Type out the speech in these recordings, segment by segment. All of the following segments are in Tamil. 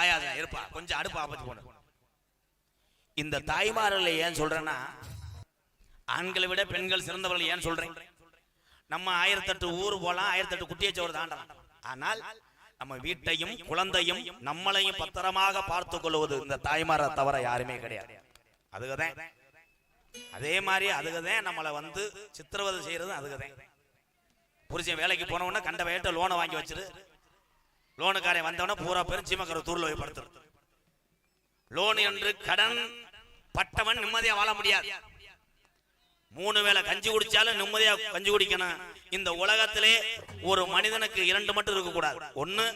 பாயாசம் இருப்பா. கொஞ்சம் அடுப்பு ஆபத்து போன இந்த தாய்மார்களை ஏன் சொல்றேன்னா ஆண்களை விட பெண்கள் சிறந்தவர்கள் ஏன் சொல்றேன்? நம்ம ஆயிரத்தெட்டு ஊர் போலாம் ஆயிரத்தெட்டு குட்டியை சோறு தாண்டலாம். ஆனால் நம்ம வீட்டையும் குழந்தையும் நம்மளையும் பத்திரமாக பார்த்து கொள்வது இந்த தாய்மாரை தவிர யாருமே கிடையாது. அதுக்குதான். அதே மாதிரி அதுக்குதான் நம்மளை வந்து சித்திரவதை செய்யறதும் அதுக்குதான். புருஷன் வேலைக்கு போனவுடனே கண்ட வயிற்ற லோனை வாங்கி வச்சிரு. லோனுக்காரன் வந்தவொடனே பூரா பேரும் சீமக்கரை தூர்ல போய் படுத்துரு லோன் என்று கடன் பட்டவன் நிம்மதியா வாழ முடியாது. மூணு வேளை கஞ்சி குடிச்சாலும் நிம்மதியா கஞ்சி குடிக்கணும். இந்த உலகத்திலே ஒரு மனிதனுக்கு இரண்டு மட்டும் இருக்கக்கூடாது. ஒண்ணு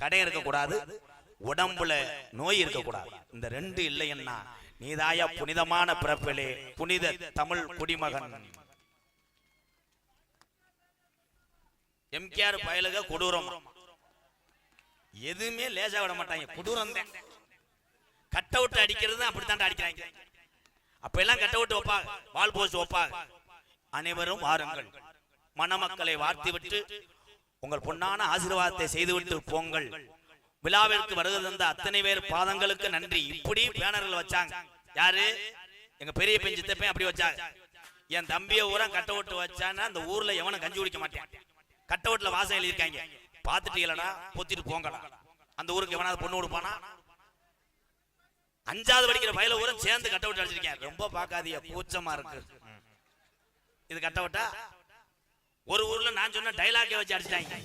கடை இருக்கக்கூடாது. உடம்புல நோய் இருக்கக்கூடாது. இந்த ரெண்டு இல்லைன்னா நீதாயா புனிதமான பிறப்பிலே புனித தமிழ் குடிமகன். எம்கேஆர் பயலுக கொடூரம். எதுவுமே லேசா விட மாட்டாங்க. கொடூரம் தான் கட் அவுட் அடிக்கிறது அப்படித்தான் அடிக்கிறாங்க. அப்ப எல்லாம் கட் அவுட் வைப்பாங்க. வால் போஸ்ட் வைப்பாங்க. அனைவரும் வாருங்கள். மணமக்களை வாழ்த்தி விட்டு உங்கள் பொன்னான ஆசீர்வாதத்தை செய்துவிட்டு போங்கள். விழாவிற்கு வருகை தந்த அத்தனை பேர் பாதங்களுக்கு நன்றி. இப்படி பேனர்கள் வச்சாங்க. யாரு? எங்க பெரிய பெஞ்சித்தப்பே அப்படி வச்சாங்க. என் தம்பியை ஊரா கட்ட ஓட்டு வச்சான்னா அந்த ஊர்ல எவனும் கஞ்சி குடிக்க மாட்டேன். கட்ட ஓட்டுல வாசம் எழுதியிருக்காங்க. பாத்துட்டீங்களடா பொத்திட்டு போங்கடா. அந்த ஊருக்கு எவனாவது பொண்ணு கொடுப்பானா? அஞ்சாவது படிக்கிற பயில ஊரம் சேர்ந்து கட்ட விட்டு அடிச்சிருக்கேன் ரொம்ப பார்க்காதிய கூச்சமா இருக்கு. இது கட்ட விட்டா? ஒரு ஊர்ல நான் சொன்ன டைலாக்கே வச்சு அடிச்சிட்டாங்க.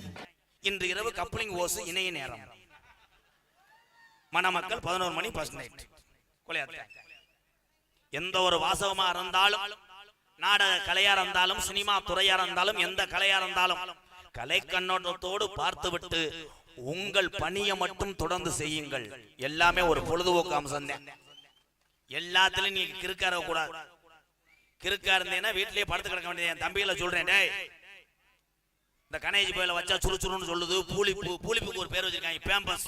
இன்று இரவு கப்ளிங் ஓசு இணைய நேரம். மணமக்கள் பதினோரு மணி ஃபர்ஸ்ட் நைட் கொலையாத்த எந்த ஒரு வாசகமா இருந்தாலும் நாடக கலையா இருந்தாலும் சினிமா துறையா இருந்தாலும் எந்த கலையா இருந்தாலும் கலை கண்ணோட்டத்தோடு பார்த்துவிட்டு உங்கள் பணியை மட்டும் தொடர்ந்து செய்யுங்கள். எல்லாமே ஒரு பொழுதுபோக்கு அம்சம் தான். எல்லாத்துலயும் நீ கிறுக்கார கூடாது கிறுக்கா இருந்தீங்கன்னா வீட்லயே படுத்து கிடக்க வேண்டியது என் தம்பியில சொல்றேன் டேய் இந்த கணேஜி போயில வச்சா சுறுசுறுன்னு சொல்லுது. பூலிப்பு பூலிப்புக்கு ஒரு பேர் வச்சிருக்காங்க பேம்பஸ்.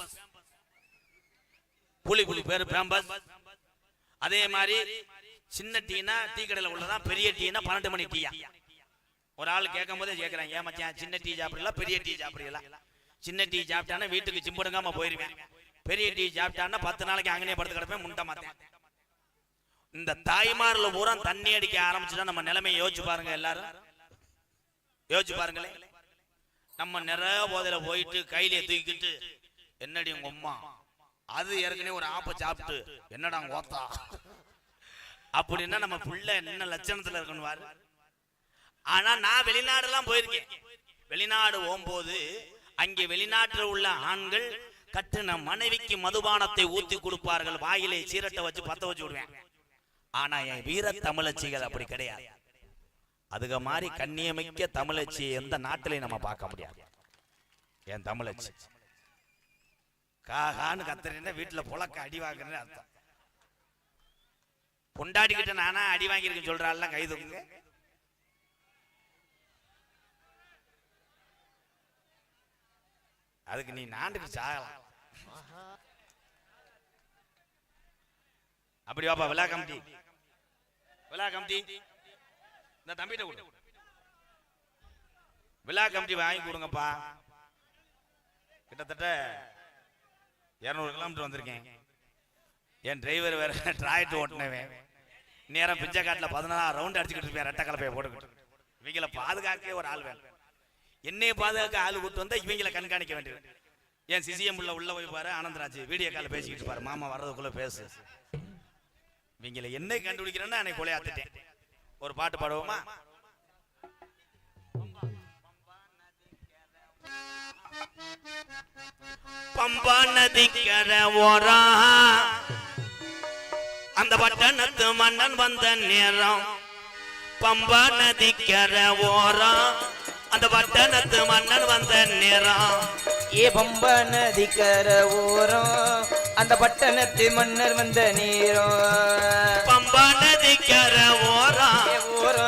பூலிப்புக்கு பேரு பேம்பஸ். அதே மாதிரி சின்ன டீனா டீ கடையில் உள்ளதான் பெரிய டீனா பன்னெண்டு மணி டீயா. ஒரு ஆள் கேட்கும் போதே கேட்குறாங்க ஏன் சின்ன டீ சாப்பிடலாம் பெரிய டீ சாப்பிடலாம் சின்ன டீ சாப்பிட்டானா வீட்டுக்கு சிம்படுங்காம போயிருவேன். பெரிய டீ சாப்பிட்டானா பத்து நாளைக்கு அங்கனே படுத்து கிடப்பேன் முண்டை மாத்தேன் இந்த தாய்மார்ல பூரா தண்ணி அடிக்க ஆரம்பிச்சுட்டா நம்ம நிலைமையை யோசிச்சு பாருங்க எல்லாரும். யோசிச்சு பாருங்களேன். நம்ம நிறைய போதையில போயிட்டு கையிலே தூக்கிட்டு என்னடி உங்க அம்மா? அது ஏற்கனவே ஒரு ஆப்ப சாப்பிட்டு என்னடா உங்க ஓத்தா அப்படின்னா நம்ம பிள்ளை என்ன லட்சணத்துல இருக்கணும் பாரு. ஆனா நான் வெளிநாடுலாம் போயிருக்கேன். வெளிநாடு போகும்போது அங்கே வெளிநாட்டில் உள்ள ஆண்கள் கட்டின மனைவிக்கு மதுபானத்தை ஊத்தி கொடுப்பார்கள் வாயிலை சீரட்டை வச்சு பத்த வச்சு விடுவேன். ஆனா என் வீர தமிழச்சிகள் அப்படி கிடையாது. அதுக மாதிரி கண்ணியமிக்க தமிழச்சி எந்த நாட்டிலையும் நம்ம பார்க்க முடியாது. என் தமிழச்சி. காகான்னு கத்துறேன்னா வீட்டுல புழக்க அடி வாங்குறேன்னு அர்த்தம். பொண்டாடிக்கிட்ட நானா அடி வாங்கியிருக்கேன் சொல்றாள் கை தூக்குங்க. அதுக்கு நீ நாண்டுக்கு சாகலாம் அப்படி வாப்பா விழா கமிட்டி. விழா கமிட்டி. இந்த தம்பிட்ட கொடு. விழா கமிட்டி வாங்கி கொடுங்கப்பா. கிட்டத்தட்ட இரநூறு கிலோமீட்டர் வந்திருக்கேன். என் டிரைவர் வேற டிராய்ட் ஓட்டினவன். நேரம் பிஞ்சக்காட்டில் பதினாறு ரவுண்ட் அடிச்சுக்கிட்டு இருப்பேன். ரெட்டை கலப்பையை போட்டுக்கிட்டு. இவங்களை பாதுகாக்கவே ஒரு ஆள் வேணும். என்னைய பாதுகாக்க ஆள் கூட்டு வந்தா இவங்களை கண்காணிக்க வேண்டியது. என் சிசிஎம் உள்ள உள்ள போய் பாரு ஆனந்தராஜ் வீடியோ கால பேசிக்கிட்டு பாரு மாமா வர்றதுக்குள்ள பேசு. இவங்களை என்ன கண்டுபிடிக்கிறேன்னா அன்னைக்கு கொலையாத்துட்டேன். ஒரு பாட்டு பாடுவோமா? பம்பா நதிக்கர ஓரா. அந்த பட்டணத்து மன்னன் வந்த நேரம் பம்பா நதிக்கர ஓரம் அந்த பட்டணத்து மன்னன் வந்த நேரம். ஏ பம்ப நதிக்கர ஓரம் அந்த பட்டணத்து மன்னர் வந்த நீரம். பம்பா நதிக்கர ஓரம்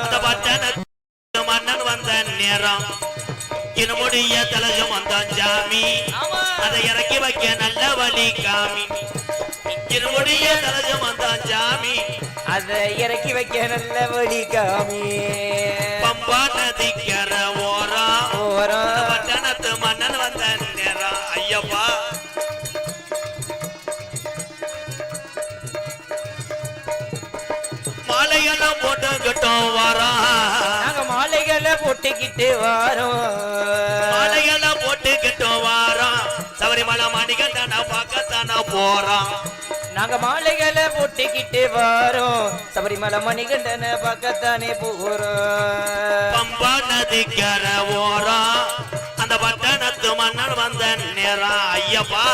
அந்த பட்டணத்து மன்னன் வந்த நேரம். இருமுடிய தலகம் வந்தான் ஜாமி. அதை இறக்கி வைக்க நல்ல வழி காமி. இருமுடிய தலகம் வந்தான் ஜாமி அதை இறக்கி வைக்க நல்ல வழி காமி. ಪಂಪಾ ನದಿ ಕೆರ ಓರ ಓರ ಜನತ ಮನ್ನನ ಬಂದ ನೆರ ಅಯ್ಯಪ್ಪ போட்டுக்கிட்டோம் வாரம் நாங்க மாலைகளை போட்டுக்கிட்டு வாரோம். மணிகண்டன பக்கத்தான போறோம். நாங்க மாலைகளை போட்டுக்கிட்டு வரோம். சபரிமலை மணிகண்டன பக்கத்தானே போறோம். பம்பா நதிக்கர ஓரம். அந்த பட்டணத்து மன்னன் வந்த நேரம் ஐயப்பா.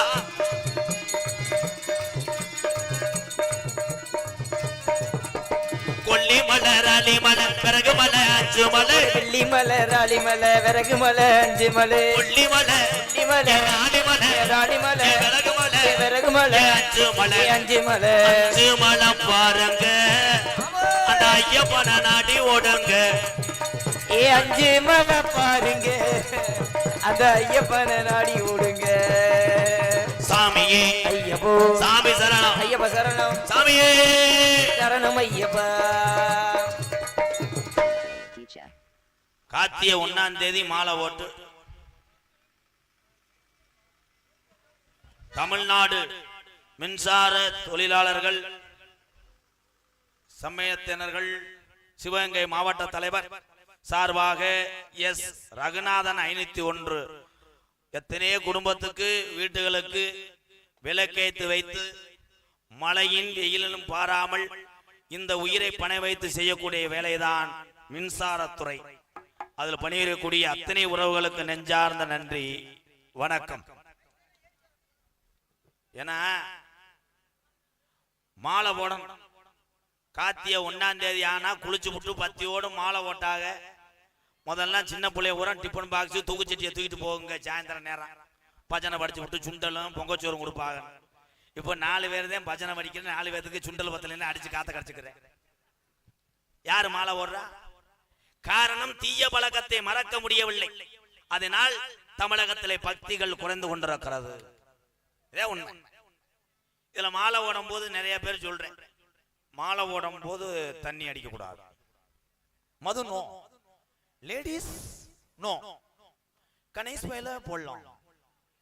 கொல்லி மலை ராலி மலை பிறகு மலை அஞ்சு மலை வெள்ளி மலை ராளி மலை விறகு மலை அஞ்சு மலை கொல்லி மலை வெள்ளி மலை ராலி மலை ராணி மலை பிறகு மலை விறகு மலை அஞ்சு மலை அஞ்சு மலை அஞ்சு மலை பாருங்க. அந்த ஐயப்பனை நாடி ஓடுங்க. ஏ அஞ்சு மலை பாருங்க. அந்த ஐயப்பனை நாடி ஓடுங்க. சாமியே சாமி சரணம். ஐயப்ப சரணம். சாமியே. சரணம் ஐயப்பா. கார்த்திகை ஒன்னாம் தேதி மாலை ஓட்டு. தமிழ்நாடு மின்சார தொழிலாளர்கள் சமயத்தினர்கள் சிவகங்கை மாவட்ட தலைவர் சார்பாக எஸ். ரகுநாதன் ஐநூத்தி ஒன்று. எத்தனையோ குடும்பத்துக்கு வீட்டுகளுக்கு விளக்கேத்து வைத்து மழையின் வெயிலிலும் பாராமல் இந்த உயிரை பணை வைத்து செய்யக்கூடிய வேலைதான் மின்சாரத்துறை. அதில் பணியிடக்கூடிய அத்தனை உறவுகளுக்கு நெஞ்சார்ந்த நன்றி. வணக்கம். ஏன்னா மாலை போடணும். காத்திய ஒன்னாம் தேதி ஆனா குளிச்சு விட்டு பத்தியோடு மாலை ஓட்டாக முதல்ல சின்ன பிள்ளைய உரம் டிஃபன் பாக்ஸ் தூக்குச்சட்டியை தூக்கிட்டு போகுங்க சாயந்தரம் நேரம். பஜனை படிச்சு விட்டு சுண்டலும் பொங்கச்சோறும் கொடுப்பாங்க. இப்போ நாலு பேர் தான் பஜனை படிக்கிறேன் நாலு பேர்த்துக்கு சுண்டல் பத்தலைன்னு அடிச்சு காத்த கடிச்சுக்கிறேன் யாரு மாலை ஓடுறா காரணம் தீய பழக்கத்தை மறக்க முடியவில்லை. அதனால் தமிழகத்திலே பக்திகள் குறைந்து கொண்டிருக்கிறது. இதே உண்மை. இதுல மாலை ஓடும் போது நிறைய பேர் சொல்றேன். மாலை ஓடும் போது தண்ணி அடிக்க கூடாது மது நோ. லேடிஸ் நோ கணேஷ் மேல போடலாம்.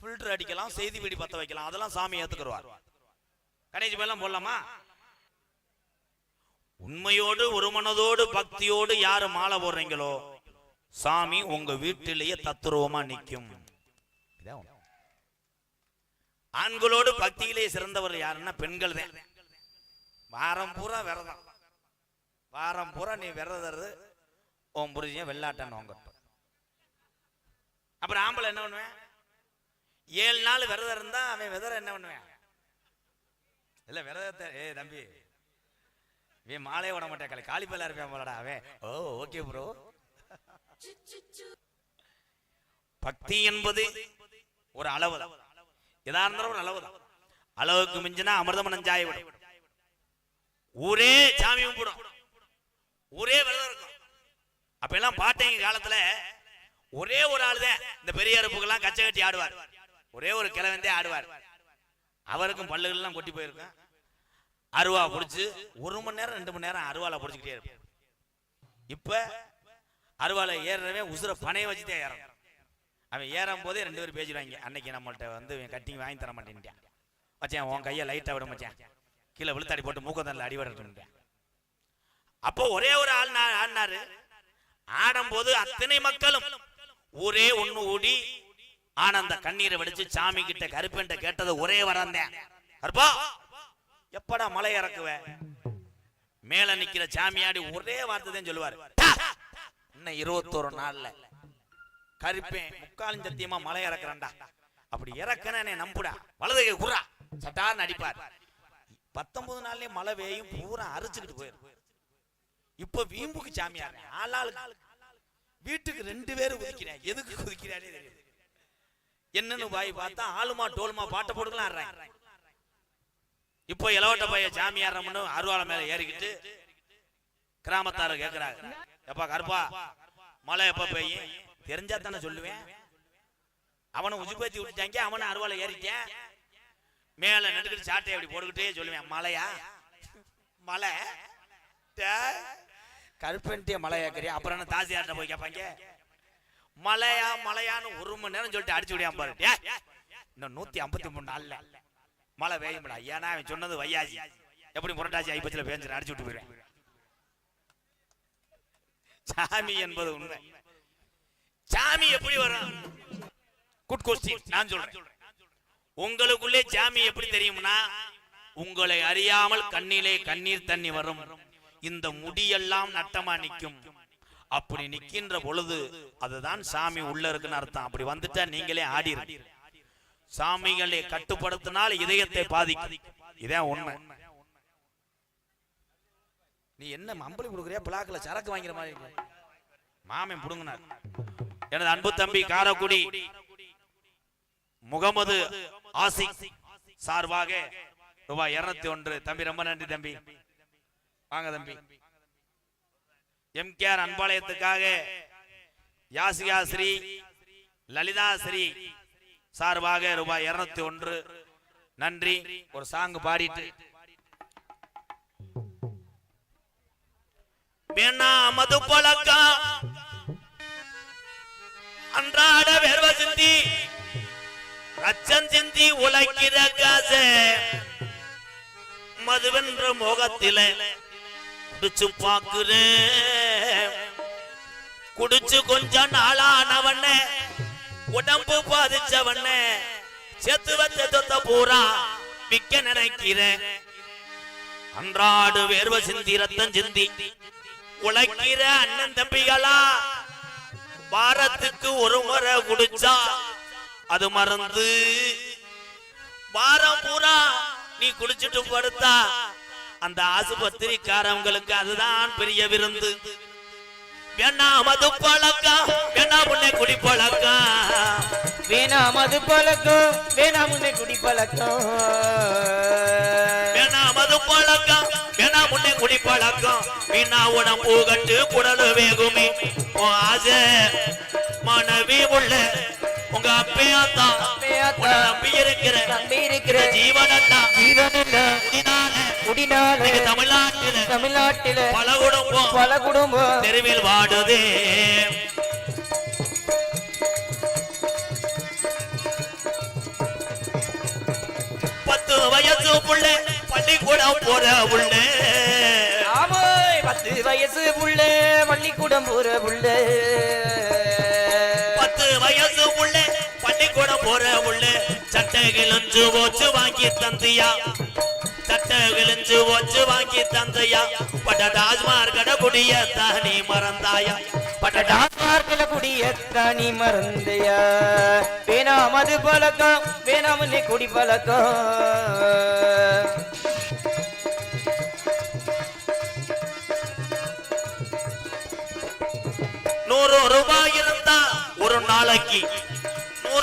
ஃபில்டர் அடிக்கலாம் செய்தி வெடி பத்த வைக்கலாம் அதெல்லாம் சாமி ஏத்துக்குருவார். கணேஷ் மேலாம் போடலாமா? உண்மையோடு ஒரு மனதோடு பக்தியோடு யாரு மாலை போடுறீங்களோ சாமி உங்க வீட்டிலேயே தத்துருவமா நிக்கும். ஆண்களோடு பக்தியிலே சிறந்தவர் யாருன்னா பெண்கள் தான். வாரம் பூரா விரதம். வாரம் பூரா நீ விரதறது உன் புரிஞ்ச வெள்ளாட்டன் வாங்கட்டும் அப்புறம் ஆம்பளை என்ன பண்ணுவேன்? ஏழு நாள் விரதம் இருந்தா அவன் விதற என்ன பண்ணுவேன்? இல்ல விரதத்தை ஏ தம்பி. இவன் மாலையே விட மாட்டேன் காலி காலிப்பல்ல இருப்பேன் போலடா அவன். ஓ ஓகே ப்ரோ பக்தி என்பது ஒரு அளவு தான் எதா இருந்தாலும் ஒரு அளவு தான் அளவுக்கு மிஞ்சினா அமிர்தம் நஞ்சாய விடும். ஊரே சாமி கும்பிடும் ஊரே விரதம் இருக்கும். அப்ப எல்லாம் பாட்டைங்க காலத்துல ஒரே ஒரு ஆள் தான் இந்த பெரிய அறுப்புக்கெல்லாம் கச்சை கட்டி ஆடுவார். ஒரே ஒரு கிழவந்தே ஆடுவார். அவருக்கும் பல்லுகள் எல்லாம் கொட்டி போயிருக்கும். அருவா பிடிச்சு ஒரு மணி நேரம் ரெண்டு மணி நேரம் அருவாலை பிடிச்சிக்கிட்டே இருப்போம் இப்ப அருவாலை ஏறவே உசுர பனையை வச்சுட்டே ஏறணும் அவன் ஏறும் போதே ரெண்டு பேரும் பேசிடுவாங்க அன்னைக்கு நம்மள்ட்ட வந்து கட்டிங் வாங்கி தர மாட்டேன்ட்டான் மச்சான் உன் கையை லைட்டாக விட மச்சான். கீழே விழுத்தாடி போட்டு மூக்கந்தல்ல அடிபடுறேன் அப்போ ஒரே ஒரு ஆள் நா- ஆடினாரு. ஆடும்போது அத்தனை மக்களும் ஊரே ஓடி ஆனா ஆனந்த கண்ணீரை வடிச்சு சாமி கிட்ட கருப்பன்ட்ட கேட்டது ஒரே வரந்தேன் கருப்பா எப்படா மலை இறக்குவ? மேல நிக்கிற சாமியாடி ஒரே வார்த்தை தான் சொல்லுவாரு இன்னும் இருபத்தோரு நாள்ல கருப்பேன் முக்காலும் சத்தியமா மலை இறக்குறேன்டா. அப்படி இறக்கன நம்புடா. வலதுகை குறா சட்டார்னு அடிப்பார். பத்தொன்பது நாள்லயே மழை பெய்யும் பூரா அரிச்சுக்கிட்டு போயிரு இப்ப வீம்புக்கு சாமியார். ஆளாளுக்கு வீட்டுக்கு ரெண்டு பேரும் குதிக்கிறேன் எதுக்கு குதிக்கிறாரே தெரியும். என்னன்னு பாய் பார்த்தா ஆளுமா டோலுமா பாட்டை போட்டுக்கலாம் இப்போ இளவட்ட பைய சாமியாரம்னு அருவாளை மேல ஏறிக்கிட்டு கிராமத்தார கேக்குறாங்க. எப்பா கருப்பா மழை எப்ப பெய்யும்? தெரிஞ்சா தானே சொல்லுவேன். அவனை உஜுபேத்தி விட்டுட்டாங்க அவனை அருவாளை ஏறிட்டேன். மேல நடுக்கிட்டு சாட்டை அப்படி போட்டுக்கிட்டே சொல்லுவேன். மழையா? மலை கருப்பன்ட்டே மலை ஏக்கறியா அப்புறம் என்ன தாசியார்ட்ட போய் கேட்பாங்க மலையா மலையான்னு ஒரு மணி நேரம் சொல்லிட்டு அடிச்சு விடியா பாரு. இன்னும் நூத்தி ஐம்பத்தி மூணு நாள்ல மழை பெய்யும்டா. ஏன்னா அவன் சொன்னது வையாசி. எப்படி புரட்டாசி ஐப்பச்சில பேஞ்சு அடிச்சு விட்டு போயிடுவேன். சாமி என்பது உண்மை. சாமி எப்படி வரும் குட் கொஸ்டின் நான் சொல்றேன். உங்களுக்குள்ளே சாமி எப்படி தெரியும்னா உங்களை அறியாமல் கண்ணிலே கண்ணீர் தண்ணி வரும். இந்த முடியெல்லாம் நட்டமா நிக்கும் அப்படி நிக்கின்ற பொழுது அதுதான் சாமி உள்ள இருக்குன்னு அர்த்தம். அப்படி வந்துட்டா நீங்களே ஆடிரு. சாமிகளை கட்டுப்படுத்தினால் இதயத்தை பாதிக்கும். இதான் உண்மை. நீ என்ன மம்பளி கொடுக்குறியா? பிளாக்ல சரக்கு வாங்கிற மாதிரி இருக்கு. மாமன் புடுங்கினார். எனது அன்பு தம்பி காரக்குடி முகமது ஆசி சார்பாக ரூபாய் இருநூத்தி ஒன்று. தம்பி ரொம்ப நன்றி தம்பி. வாங்க தம்பி. எம்கேஆர் அன்பாளையத்துக்காக யாசிகா ஸ்ரீ லலிதா ஸ்ரீ சார்பாக ரூபாய் இருநூத்தி ஒன்று. நன்றி. ஒரு சாங் பாடிட்டு. வேணா மது பழக்கம் அன்றாட வேர்வ சிந்தி ரச்சம் சிந்தி உழைக்கிற காசு மதுவென்ற மோகத்தில குடிச்சு பாக்குறேன் குடிச்சு கொஞ்சம் நாளானவன உடம்பு பாதிச்சவன செத்து வச்ச சொத்த பூரா விக்க நினைக்கிறேன். அன்றாடு வேர்வ சிந்தி ரத்தம் சிந்தி உழைக்கிற அண்ணன் தம்பிகளா வாரத்துக்கு ஒரு முறை குடிச்சா அது மறந்து வாரம் பூரா நீ குளிச்சுட்டு படுத்தா அந்த ஆசுபத்திரிக்காரவங்களுக்கு அதுதான் பெரிய விருந்து. வேணா மது பழக்கம் வேணா முன்னே குடி பழக்கம் வேணாம் அது பழக்கம் வேணாம் உன்னை குடி பழக்கம் வேணா மது பழக்கம் வேணா முன்னே குடி பழக்கம் வீணா உடம்பு கட்டு குடலு வேகுமே. ஆசை மனைவி உள்ள உங்க அப்பையாத்தா. உன்னை நம்பி இருக்கிற நம்பி இருக்கிற குடினால. இன்னைக்கு தமிழ்நாட்டில தமிழ்நாட்டில பல குடும்பம் பல குடும்பம் தெருவில் வாடுதே. பத்து வயசு புள்ள பள்ளிக்கூடம் போற ஆமாய் பத்து வயசு புள்ள பள்ளிக்கூடம் போற புள்ள. போற புள்ள வாங்கி தந்தியா? வாங்கி குடிய தானி மறந்தாயா? மறந்தையா? வேணாம் அது பழக்கம் வேணாம் குடி பழக்கம். நூறு ரூபாய் இருந்தா ஒரு நாளைக்கு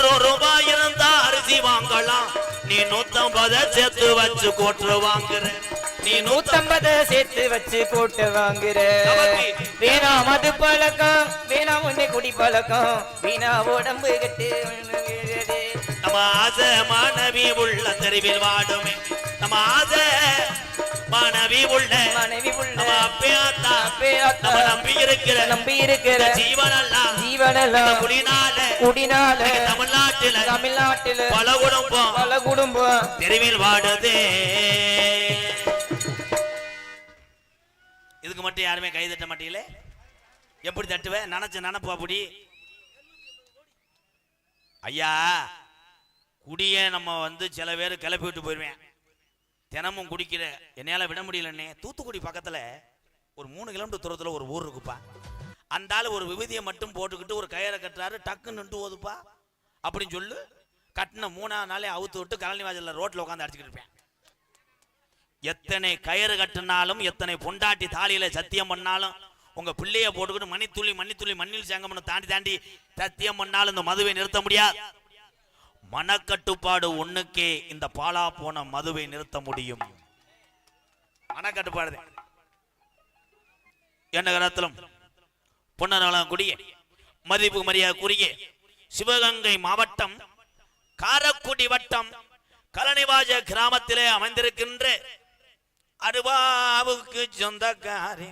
நூறு ரூபாய் இருந்தா அரிசி வாங்கலாம். நீ நூத்தம்பத சேர்த்து வச்சு கோட்டு வாங்குற. நீ நூத்த நூத்தம்பத சேர்த்து வச்சு போட்டு வாங்குற. வேணாம் அது பழக்கம் வேணாம் உன்னை குடி பழக்கம். வீணா உடம்பு கட்டு நம்ம ஆசை மாணவி உள்ள தெருவில் வாடுமே. நம்ம ஆசை மாணவி உள்ள. மனைவி நம்ம அப்பையாத்தா. அப்பையாத்தா. நம்ம நம்பி இருக்கிற நம்பி இருக்கிற ஜீவனெல்லாம் ஜீவனெல்லாம் குடினால குடினால தமிழ்நாட்டுல. தமிழ்நாட்டில. பல குடும்பம் பல குடும்பம் தெருவில் வாடுதே. இதுக்கு மட்டும் யாருமே கை தட்ட மாட்டீங்களே? எப்படி தட்டுவேன் நினைச்ச நினப்பு அப்படி ஐயா குடிய நம்ம வந்து சில பேர் கிளப்பி விட்டு போயிருவேன். தினமும் குடிக்கிற என்னையால விட முடியலன்னே தூத்துக்குடி பக்கத்துல ஒரு மூணு கிலோமீட்டர் தூரத்துல ஒரு ஊர் இருக்குப்பா. அந்த ஆள் ஒரு விபூதியை மட்டும் போட்டுக்கிட்டு ஒரு கயிறை கட்டுறாரு டக்குன்னு நின்று ஓதுப்பா. அப்படின்னு சொல்லு கட்டின மூணாவது நாளே அவுத்து விட்டு கலனி வாசல்ல ரோட்ல உட்காந்து அடிச்சுக்கிட்டு இருப்பேன். எத்தனை கயிறு கட்டினாலும் எத்தனை பொண்டாட்டி தாலியில சத்தியம் பண்ணாலும் உங்க பிள்ளைய போட்டுக்கிட்டு மணித்துளி மணித்துளி மண்ணில் சேங்கம்னு தாண்டி தாண்டி சத்தியம் பண்ணாலும் இந்த மதுவை நிறுத்த முடியாது. மனக்கட்டுப்பாடு ஒண்ணுக்கே இந்த பாலா போன மதுவை நிறுத்த முடியும். மனக்கட்டுப்பாடு. என்ன காலத்திலும் பொன்னநலம் குடிய மதிப்பு மரியாதைக்குரிய சிவகங்கை மாவட்டம் காரக்குடி வட்டம் கலனிவாஜ கிராமத்திலே அமைந்திருக்கின்ற அருவாவுக்கு சொந்தக்காரி.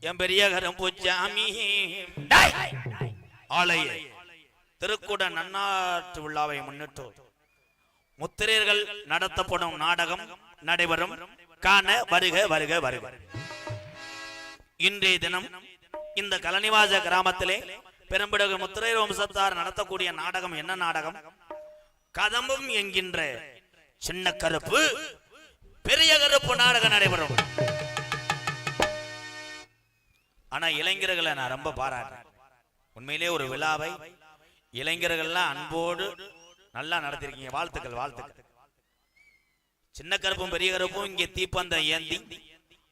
என் பெரிய கரம்பூச்சாமி. ஆலய திருக்குட நன்னாற்று விழாவை முன்னிட்டு முத்திரையர்கள் நடத்தப்படும் நாடகம் நடைபெறும். காண வருக வருக வருக. இன்றைய தினம் இந்த கலனிவாச கிராமத்திலே பெரும்பிடகு முத்திரை வம்சத்தார் நடத்தக்கூடிய நாடகம் என்ன நாடகம்? கதம்பும் என்கின்ற சின்ன கருப்பு பெரிய கருப்பு நாடகம் நடைபெறும். ஆனா இளைஞர்களை நான் ரொம்ப பாராட்டேன் உண்மையிலே ஒரு விழாவை இளைஞர்கள்லாம் அன்போடு நல்லா நடத்திருக்கீங்க. வாழ்த்துக்கள் வாழ்த்துக்கள். சின்ன கருப்பும் பெரிய கருப்பும் இங்கே தீப்பந்தம் ஏந்தி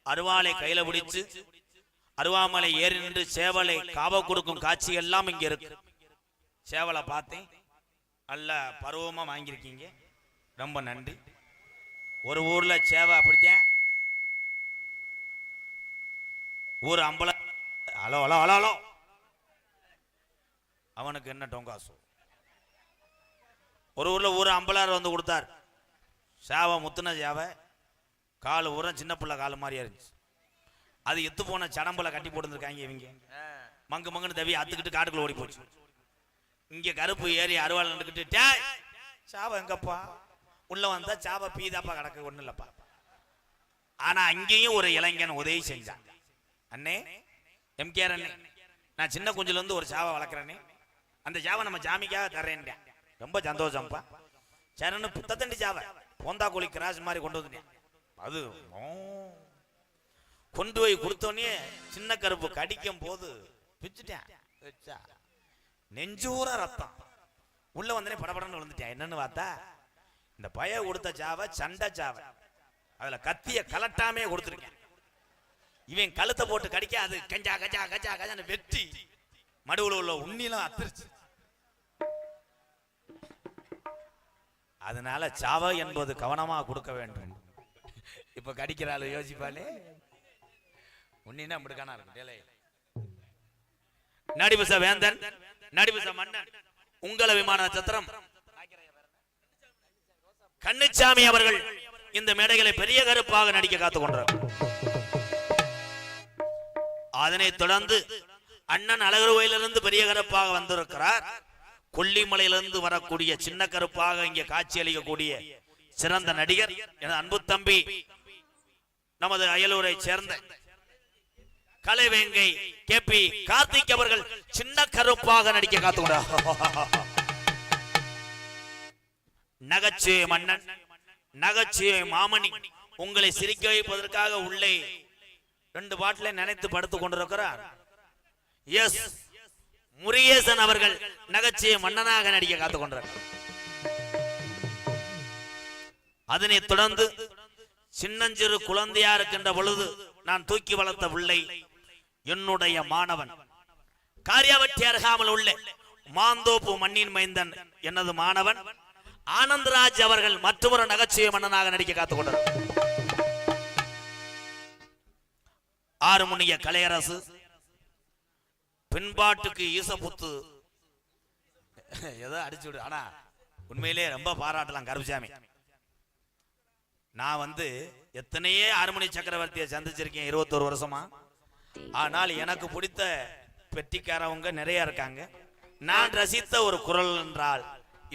அருவாளை கையில பிடிச்சு அருவாமலை ஏறி நின்று சேவலை காவ கொடுக்கும் காட்சி எல்லாம் இங்க இருக்கு. சேவலை பார்த்தேன். நல்ல பருவமா வாங்கியிருக்கீங்க. ரொம்ப நன்றி. ஒரு ஊர்ல சேவை அப்படித்தான். ஊர் அம்பல ஹலோ ஹலோ ஹலோ ஹலோ. அவனுக்கு என்ன டொங்காசு? ஒரு ஊர்ல ஊர் அம்பலார் வந்து கொடுத்தார். சேவை முத்துன சேவை கால் ஊரம் சின்ன பிள்ளை கால் மாதிரியா இருந்துச்சு. அது எத்து போன சடம்புல கட்டி போட்டுருக்காங்க இவங்க. மங்கு மங்குன்னு தவி அத்துக்கிட்டு காட்டுக்குள்ள ஓடி போச்சு. இங்க கருப்பு ஏறி அருவாள் நின்றுக்கிட்டு டேய் சாவை எங்கப்பா? உள்ள வந்தா சாவை பீதாப்பா கிடக்கு ஒண்ணு இல்லப்பா. ஆனா அங்கேயும் ஒரு இளைஞன் உதவி செஞ்சான். அண்ணே எம்கேஆர் அண்ணே நான் சின்ன குஞ்சுல இருந்து ஒரு சாவை வளர்க்குறேனே. அந்த சாவை நம்ம ஜாமிக்காக தர்றேன்டேன் ரொம்ப சந்தோஷம்ப்பா சரணு புத்தத்தண்டி சாவை போந்தா கோழி கிராஸ் மாதிரி கொண்டு வந்துட்டேன். அது கொண்டு போய் கொடுத்தோடனே சின்ன கருப்பு கடிக்கும் போது பிச்சுட்டேன். வச்சா. நெஞ்சூர ரத்தம். உள்ள வந்தனே படபடன்னு விழுந்துட்டேன் என்னன்னு பார்த்தா இந்த பய கொடுத்த சாவை சண்டை சாவை அதுல கத்திய கலட்டாமே கொடுத்துருக்கேன். இவன் கழுத்தை போட்டு கடிக்க அது கஞ்சா கஜா கஜா கஜான்னு வெட்டி மடுவுல உள்ள உண்ணிலாம் அத்திருச்சு. அதனால சாவ என்பது கவனமா கொடுக்க வேண்டும். இப்ப கடிக்கிறாள் யோசிப்பாளே? உன்னினா அப்படிக்கானா இருக்கும் நடிபுச வேந்தன் நடிபுச மன்னன் உங்கள விமான நட்சத்திரம் கண்ணுச்சாமி அவர்கள் இந்த மேடைகளை பெரிய கருப்பாக நடிக்க காத்துக் கொண்டார். அதனைத் தொடர்ந்து அண்ணன் அழகர் கோயிலிருந்து பெரிய கருப்பாக வந்திருக்கிறார். கொல்லிமலையிலிருந்து வரக்கூடிய சின்ன கருப்பாக இங்கே காட்சியளிக்கக்கூடிய சிறந்த நடிகர் எனது அன்பு தம்பி நமது அயலூரை சேர்ந்த கலைவேங்கை கே பி கார்த்திக் அவர்கள் சின்ன கருப்பாக நடிக்க காத்துக்கிறார் நகைச்சுவை மன்னன் நகைச்சுவை மாமணி உங்களை சிரிக்க வைப்பதற்காக உள்ளே ரெண்டு பாட்டில நினைத்து படுத்துக் கொண்டிருக்கிறார். எஸ் முருகேசன் அவர்கள் நகைச்சுவை மன்னனாக நடிக்க காத்துக் கொண்டார் அதனைத் தொடர்ந்து சின்னஞ்சிறு குழந்தையா இருக்கின்ற பொழுது நான் தூக்கி வளர்த்த பிள்ளை என்னுடைய மாணவன். காரியாவட்டி அருகாமல் உள்ள மாந்தோப்பு மண்ணின் மைந்தன் எனது மாணவன் ஆனந்தராஜ் அவர்கள் மற்றொரு நகைச்சுவை மன்னனாக நடிக்க காத்துக் கொண்டார் ஆறுமுனிய கலையரசு பின்பாட்டுக்கு ஈசபுத்து. ஏதோ அடிச்சு விடு. ஆனா உண்மையிலே ரொம்ப பாராட்டலாம் கருப்புசாமி. நான் வந்து எத்தனையே அருமணி சக்கரவர்த்தியை சந்திச்சிருக்கேன் இருபத்தொரு வருஷமா. ஆனால் எனக்கு பிடித்த பெட்டிக்காரவங்க நிறைய இருக்காங்க. நான் ரசித்த ஒரு குரல் என்றால்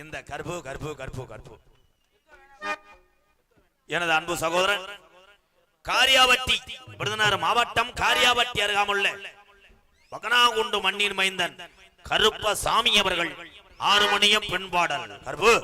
இந்த கற்பு கற்பு கற்பு கற்பு எனது அன்பு சகோதரன் காரியாவட்டி விருதுநகர் மாவட்டம் காரியாவட்டி அருகாமுள்ள பகனாகுண்டு மண்ணின் மைந்தன் கருப்ப சாமி அவர்கள் ஆறு மணிய பெண் பாடல் கருப்பு